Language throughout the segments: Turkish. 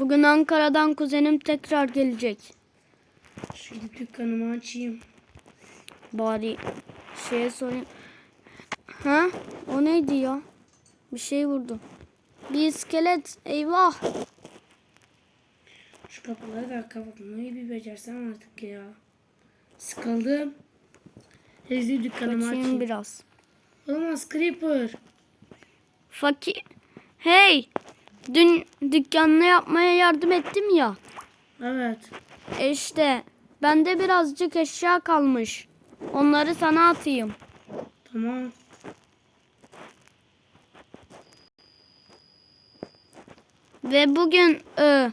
Bugün Ankara'dan kuzenim tekrar gelecek. Gidip dükkanımı açayım. Bari şeye sorayım. Ha? O neydi ya? Bir şey vurdu. Bir iskelet. Eyvah. Şu kapıları da kapatmayı bir becersem artık ya. Sıkıldım. Rezil dükkanımı Kaçayım açayım. biraz. Olmaz Creeper. Fakir. Hey. Dün dükkanını yapmaya yardım ettim ya. Evet. E işte bende birazcık eşya kalmış. Onları sana atayım. Tamam. Ve bugün e,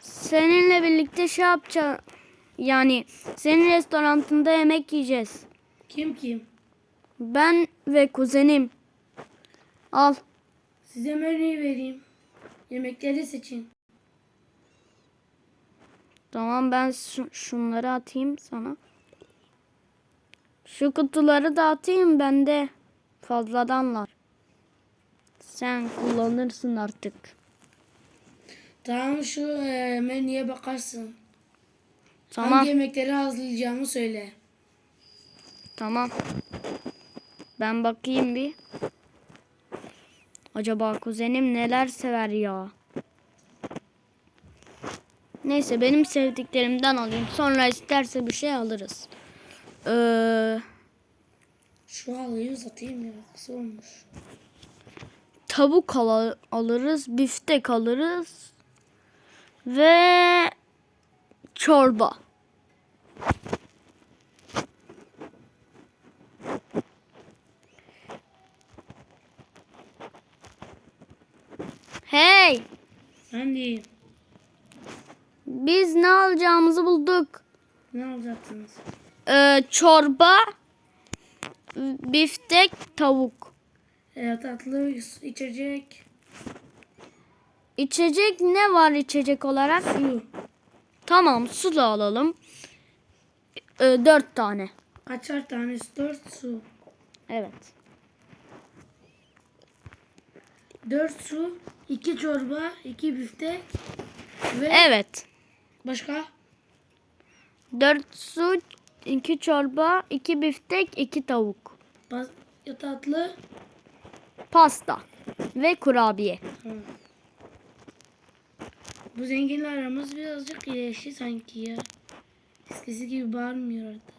seninle birlikte şey yapacağız. Yani senin restoranında yemek yiyeceğiz. Kim kim? Ben ve kuzenim. Al. Size menüyü vereyim. Yemekleri seçin. Tamam ben şu- şunları atayım sana. Şu kutuları da atayım bende fazladanlar. Sen kullanırsın artık. Tamam şu e, menüye bakarsın. Tamam. Hangi yemekleri hazırlayacağımı söyle. Tamam. Ben bakayım bir. Acaba kuzenim neler sever ya? Neyse benim sevdiklerimden alayım. Sonra isterse bir şey alırız. Ee, Şu halıyı uzatayım ya. Kısa olmuş. tavuk al- alırız, biftek alırız ve çorba. Hey, diyeyim. biz ne alacağımızı bulduk. Ne alacaksınız? Ee, çorba, biftek, tavuk. E, tatlı içecek. İçecek ne var içecek olarak? Su. Tamam, su da alalım. Ee, dört tane. Kaçar tanesi? Dört su. Evet. Dört su. İki çorba. iki biftek. Ve Evet. başka? Dört su, iki çorba, iki biftek, iki tavuk. Bas tatlı. Pasta ve kurabiye. Bu zenginle aramız birazcık iyileşti sanki ya. Eskisi gibi bağırmıyor artık.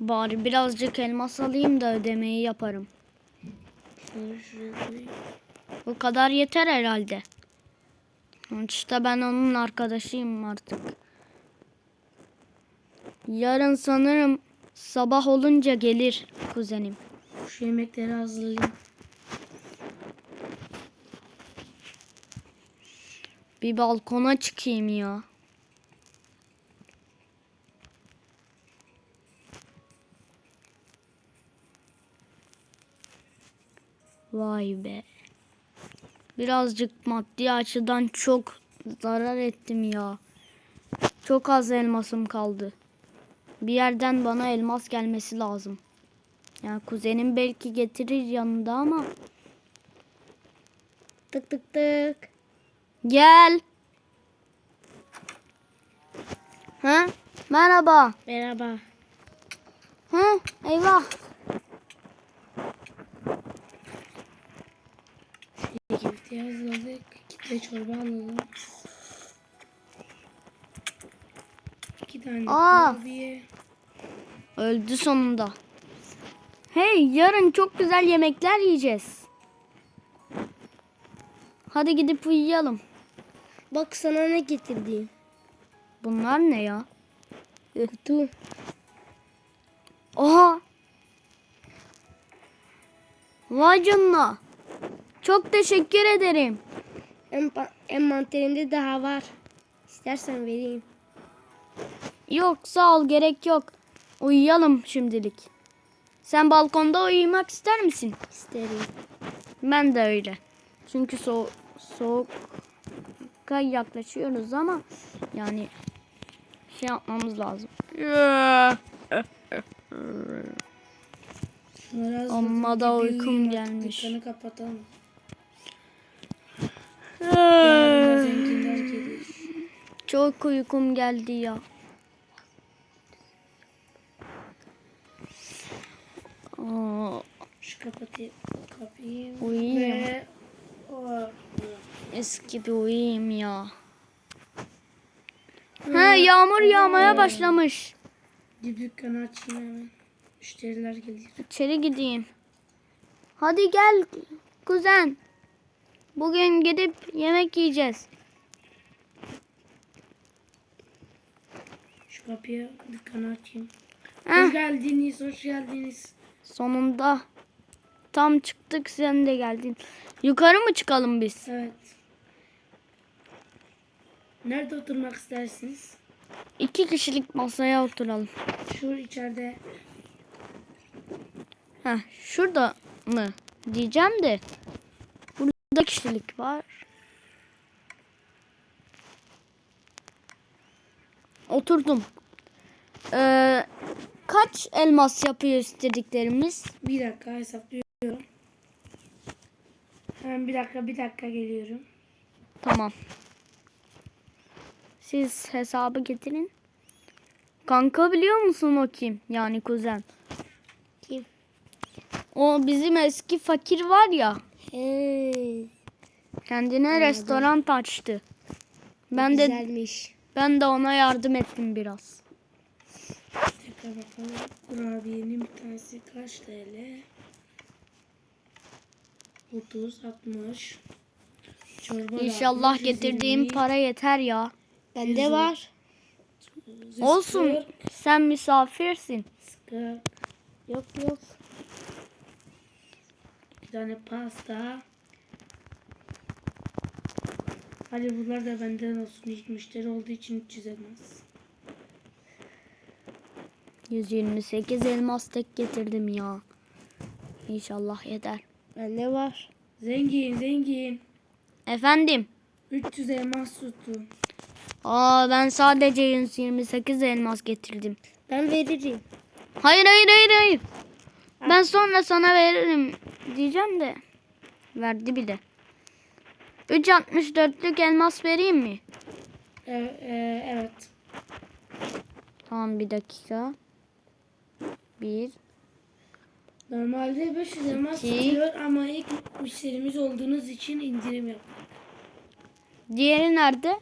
Bari birazcık elmas alayım da ödemeyi yaparım. Şöyle şuraya koyayım. Bu kadar yeter herhalde. İşte ben onun arkadaşıyım artık. Yarın sanırım sabah olunca gelir kuzenim. Şu yemekleri hazırlayayım. Bir balkona çıkayım ya. Vay be. Birazcık maddi açıdan çok zarar ettim ya. Çok az elmasım kaldı. Bir yerden bana elmas gelmesi lazım. Yani kuzenim belki getirir yanında ama. Tık tık tık. Gel. Ha? Merhaba. Merhaba. Ha? Eyvah. İki de çorba alalım. İki tane Aa. kurabiye. Öldü sonunda. Hey, yarın çok güzel yemekler yiyeceğiz. Hadi gidip uyuyalım. Bak sana ne getirdim. Bunlar ne ya? Kutu. Oha. Vay canına. Çok teşekkür ederim. Envanterinde daha var. İstersen vereyim. Yok sağ ol gerek yok. Uyuyalım şimdilik. Sen balkonda uyumak ister misin? İsterim. Ben de öyle. Çünkü so soğuka yaklaşıyoruz ama yani şey yapmamız lazım. Amma da uykum gelmiş. Dükkanı kapatalım. Çok uykum geldi ya. Aa, Şu kapatayım. Kapayım. Uyuyayım. Ve... Eski bir uyuyayım ya. Ha yağmur yağmaya başlamış. Gidip dükkanı açayım hemen. Müşteriler geliyor. İçeri gideyim. Hadi gel kuzen. Bugün gidip yemek yiyeceğiz. Şu kapıyı dükkanı açayım. Heh. Hoş geldiniz, hoş geldiniz. Sonunda tam çıktık sen de geldin. Yukarı mı çıkalım biz? Evet. Nerede oturmak istersiniz? İki kişilik masaya oturalım. Şu içeride Heh, şurada mı diyeceğim de burada kişilik var. Oturdum. Ee, kaç elmas yapıyor istediklerimiz? bir dakika hesaplıyorum. Hemen bir dakika, bir dakika geliyorum. Tamam. Siz hesabı getirin. Kanka biliyor musun o kim? Yani kuzen. Kim? O bizim eski fakir var ya. Hey, Kendine restoran açtı. Ben de güzelmiş. ben de ona yardım ettim biraz. Tekrar bakalım. Kurabiyenin bir tanesi kaç TL? 30, 60. Çorba İnşallah 60, getirdiğim 120, para yeter ya. Bende var. Olsun. Sen misafirsin. Yok yok. Bir tane pasta. Hadi bunlar da benden olsun. Hiç müşteri olduğu için 300 elmas. 128 elmas tek getirdim ya. İnşallah yeter. Bende var. Zengin zengin. Efendim. 300 elmas tuttu. Aa ben sadece 128 elmas getirdim. Ben veririm. Hayır hayır hayır hayır. Ben sonra sana veririm diyeceğim de. Verdi bile. 3.64'lük elmas vereyim mi? Evet, e, evet. Tamam bir dakika. Bir. Normalde 500 elmas tutuyor ama ilk müşterimiz olduğunuz için indirim yap. Diğeri nerede?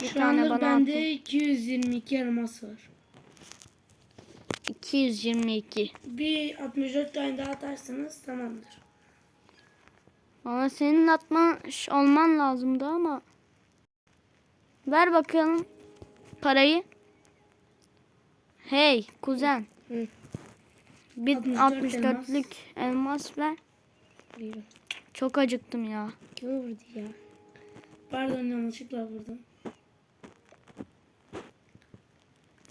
Bir Şu tane anda bana bende atın. 222 elmas var. 222. Bir 64 tane daha atarsanız tamamdır. Ama senin atmış olman lazımdı ama. Ver bakalım parayı. Hey kuzen. Hı. Bir 64 64'lük elmas ver. Buyurun. Çok acıktım ya. Kim vurdu ya? Pardon yanlışlıkla vurdum.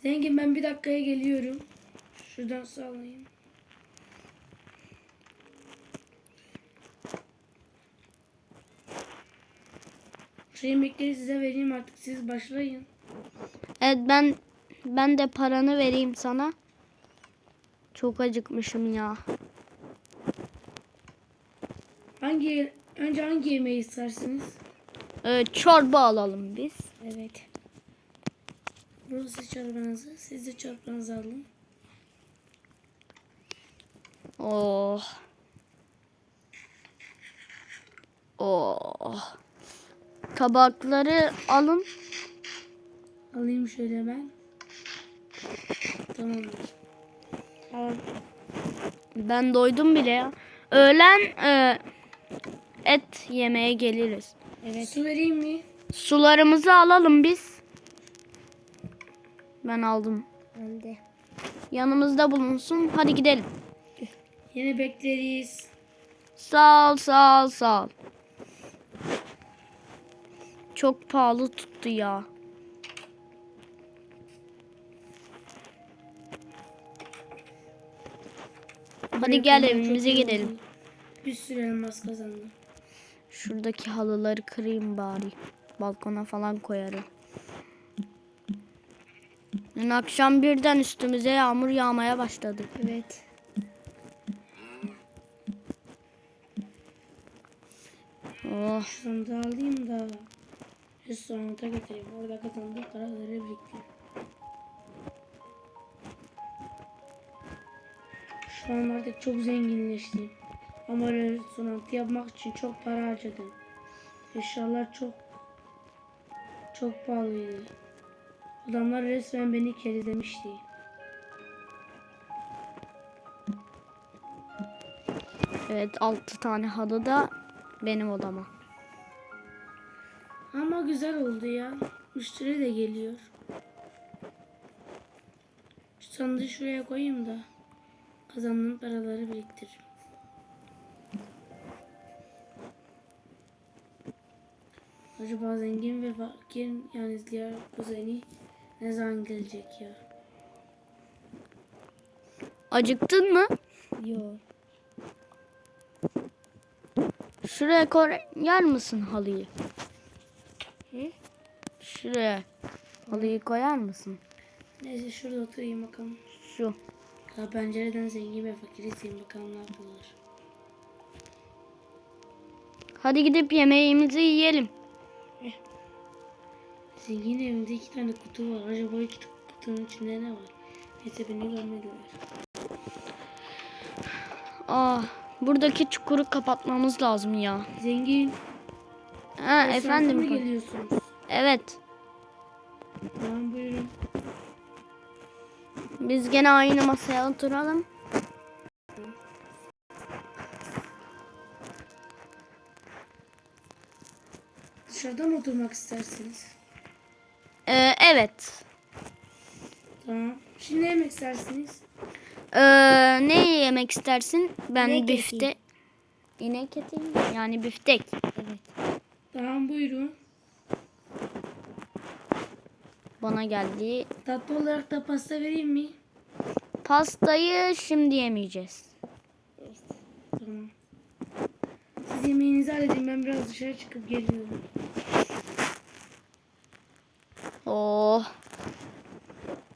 Zengin ben bir dakikaya geliyorum. Şuradan su alayım. Şu yemekleri size vereyim artık siz başlayın. Evet ben ben de paranı vereyim sana. Çok acıkmışım ya. Hangi önce hangi yemeği istersiniz? Ee, çorba alalım biz. Evet. Burası çorbanızı. Siz de çorbanızı alın. Oh. Oh. Tabakları alın. Alayım şöyle ben. Tamam. Ben doydum bile ya. Öğlen e, et yemeye geliriz. Evet. Su vereyim mi? Sularımızı alalım biz. Ben aldım. Ben de. Yanımızda bulunsun. Hadi gidelim. Yine bekleriz. Sağ ol, sağ ol, sağ ol. Çok pahalı tuttu ya. Hadi gel evimize gidelim. Bir sürü elmas kazandım. Şuradaki halıları kırayım bari. Balkona falan koyarım. Dün akşam birden üstümüze yağmur yağmaya başladı. Evet. Oh. Şunu da alayım da restoranta götüreyim. Orada kazandığım paraları biriktireyim. Şu an artık çok zenginleştim. Ama restoran yapmak için çok para harcadım. Eşyalar çok çok pahalıydı. Adamlar resmen beni kerizlemişti. Evet 6 tane halı da benim odama. Ama güzel oldu ya. Müşteri de geliyor. Şu sandığı şuraya koyayım da kazandığım paraları biriktiririm. Acaba zengin ve fakir yani diğer kuzeni ne zaman gelecek ya? Acıktın mı? Yok. Şuraya koyar mısın halıyı? Hı? Şuraya halıyı koyar mısın? Neyse şurada oturayım bakalım. Şu. Ya pencereden zengin ve fakir izleyeyim bakalım ne yapıyorlar. Hadi gidip yemeğimizi yiyelim. Zengin evinde iki tane kutu var. Acaba iki kutunun içinde ne var? Neyse beni görmediler. Ah, buradaki çukuru kapatmamız lazım ya. Zengin. Ha, restoranta efendim. mı geliyorsunuz? Evet. Tamam buyurun. Biz gene aynı masaya oturalım. Dışarıda mı oturmak istersiniz? Ee, evet. Tamam. Şimdi ne yemek istersiniz? Ee, ne yemek istersin? Ben İnek bifte. İnek eti mi? yani biftek. Evet. Tamam buyurun. Bana geldi. Tatlı olarak da pasta vereyim mi? Pastayı şimdi yemeyeceğiz. Tamam. Siz yemeğinizi halledin. Ben biraz dışarı çıkıp geliyorum. Oh.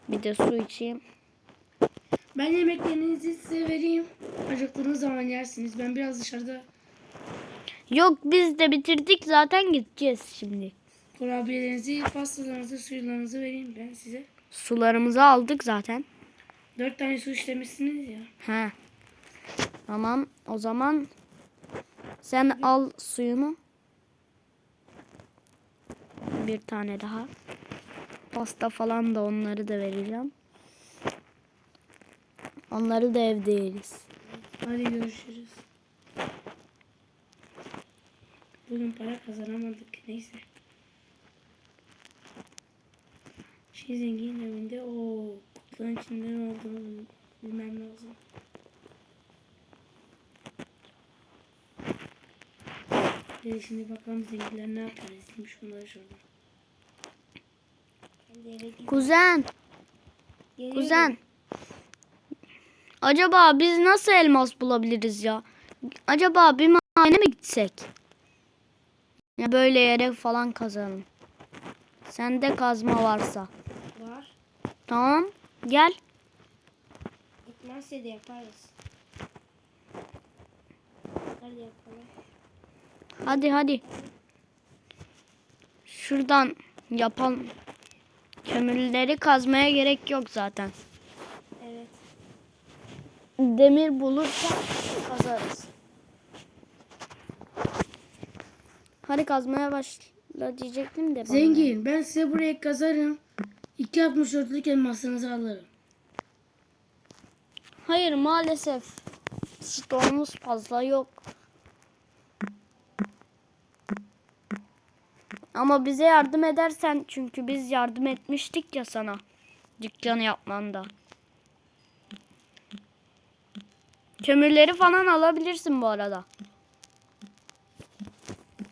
Bir de su içeyim. Ben yemeklerinizi size vereyim. Acıktığınız zaman yersiniz. Ben biraz dışarıda Yok biz de bitirdik zaten gideceğiz şimdi. kurabiyelerinizi, pastalarınızı, suyularınızı vereyim ben size. Sularımızı aldık zaten. Dört tane su istemişsiniz ya. He. Tamam o zaman sen al suyunu. Bir tane daha. Pasta falan da onları da vereceğim. Onları da evde yeriz. Hadi görüşürüz. Bugün para kazanamadık. Neyse. Şey zengin evinde o kutuların içinde ne olduğunu bilmem lazım. Hadi şimdi bakalım zenginler ne yapar. İzleyeyim şunları şurada. Kuzen. Kuzen. Acaba biz nasıl elmas bulabiliriz ya? Acaba bir madene mi gitsek? Ya böyle yere falan kazalım. Sende kazma varsa. Var. Tamam. Gel. Gitmezse de yaparız. Hadi yapalım. Hadi hadi. Şuradan yapalım. Kömürleri kazmaya gerek yok zaten. Demir bulursa kazarız. Hadi kazmaya başla diyecektim de. Zengin ben size burayı kazarım. 2.64'lük elmasınızı alırım. Hayır maalesef. Stoğumuz fazla yok. Ama bize yardım edersen çünkü biz yardım etmiştik ya sana. Dükkanı yapmanda. Kömürleri falan alabilirsin bu arada.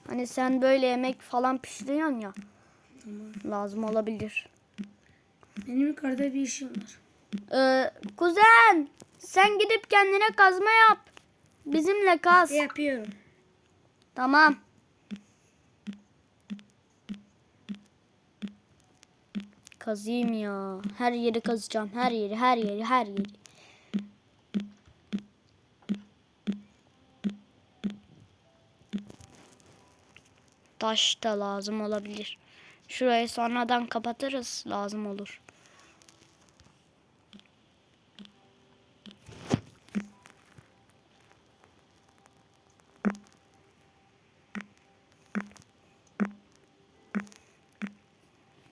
Hani sen böyle yemek falan pişiriyorsun ya. Lazım olabilir. Benim yukarıda bir işim var. Ee, kuzen sen gidip kendine kazma yap. Bizimle kaz. Yapıyorum. Tamam. Kazayım ya. Her yeri kazacağım. Her yeri, her yeri, her yeri. Taş da lazım olabilir. Şurayı sonradan kapatırız. Lazım olur.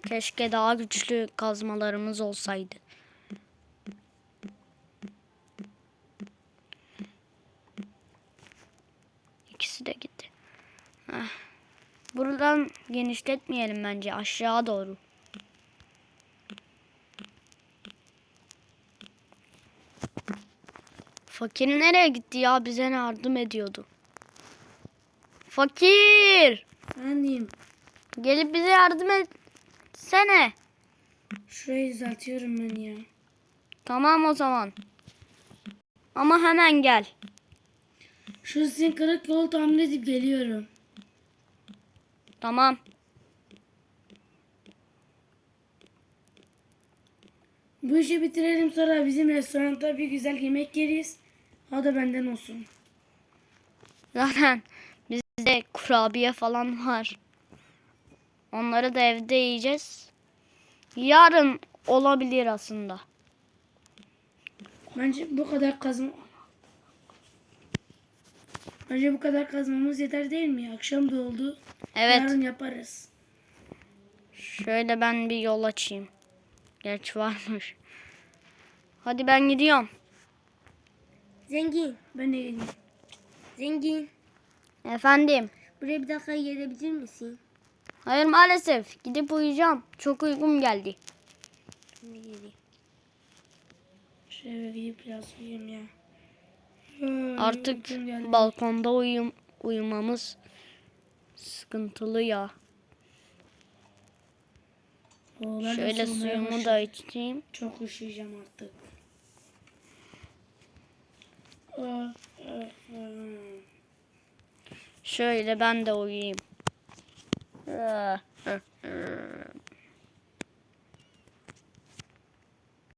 Keşke daha güçlü kazmalarımız olsaydı. İkisi de gitti. Heh. Buradan genişletmeyelim bence aşağı doğru. Fakir nereye gitti ya? Bize yardım ediyordu. Fakir! Efendim. Gelip bize yardım etsene. Şurayı düzeltiyorum ben ya. Tamam o zaman. Ama hemen gel. Şu sizin kırık yol tamir edip geliyorum. Tamam. Bu işi bitirelim sonra bizim restoranda bir güzel yemek yeriz. O da benden olsun. Zaten bizde kurabiye falan var. Onları da evde yiyeceğiz. Yarın olabilir aslında. Bence bu kadar kazma... Bence bu kadar kazmamız yeter değil mi? Akşam da oldu. Evet. Yarın yaparız. Şöyle ben bir yol açayım. Geç varmış. Hadi ben gidiyorum. Zengin, Ben de geleyim. zengin. Efendim. Buraya bir dakika gelebilir misin? Hayır maalesef. Gidip uyuyacağım. Çok uykum geldi. Şimdi geleyim. Şöyle gidip biraz uyuyayım ya. Ay, Artık balkonda uyum uyumamız sıkıntılı ya. De Şöyle suyumu da içeyim. Çok üşüyeceğim artık. Şöyle ben de uyuyayım.